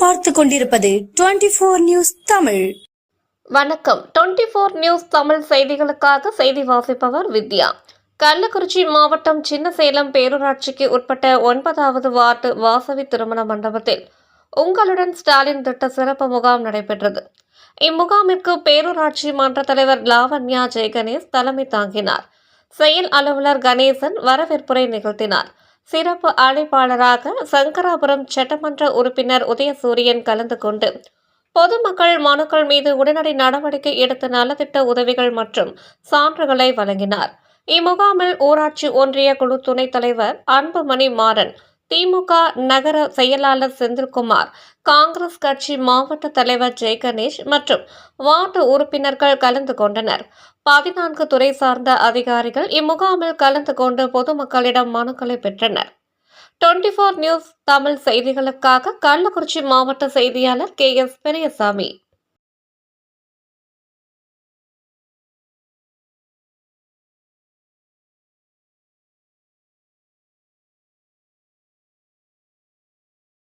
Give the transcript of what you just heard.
பார்த்து கொண்டிருப்பது twenty four news Tamil. வணக்கம். டுவெண்ட்டி ஃபோர் நியூஸ் தமிழ் செய்திகளுக்காக செய்தி வாசிப்பவர் வித்யா. கள்ளக்குறிச்சி மாவட்டம் சின்னசேலம் பேரூராட்சிக்கு உட்பட்ட ஒன்பதாவது வார்டு வாசவி திருமண மண்டபத்தில் உங்களுடன் ஸ்டாலின் திட்ட சிறப்பு முகாம் நடைபெற்றது. இம்முகாமிற்கு பேரூராட்சி மன்ற தலைவர் லாவண்யா ஜெயகணேஷ் தலைமை தாங்கினார். செயல் அலுவலர் கணேசன் வரவேற்புரை நிகழ்த்தினார். சிறப்பு அழைப்பாளராக சங்கராபுரம் சட்டமன்ற உறுப்பினர் உதயசூரியன் கலந்து கொண்டு பொதுமக்கள் மனுக்கள் மீது உடனடி நடவடிக்கை எடுத்த நலத்திட்ட உதவிகள் மற்றும் சான்றுகளை வழங்கினார். இம்முகாமில் ஊராட்சி ஒன்றிய குழு துணைத் தலைவர் அன்புமணி மாறன் திமுக நகர செயலாளர் செந்தில்குமார் காங்கிரஸ் கட்சி மாவட்ட தலைவர் ஜெய்கணேஷ் மற்றும் வார்டு உறுப்பினர்கள் கலந்து கொண்டனர். பதினான்கு துறை சார்ந்த அதிகாரிகள் இம்முகாமில் கலந்து கொண்டு பொதுமக்களிடம் மனுக்களை பெற்றனர். டுவெண்டி ஃபோர் நியூஸ் தமிழ் செய்திகளுக்காக கள்ளக்குறிச்சி மாவட்ட செய்தியாளர் கே. எஸ். பெரியசாமி.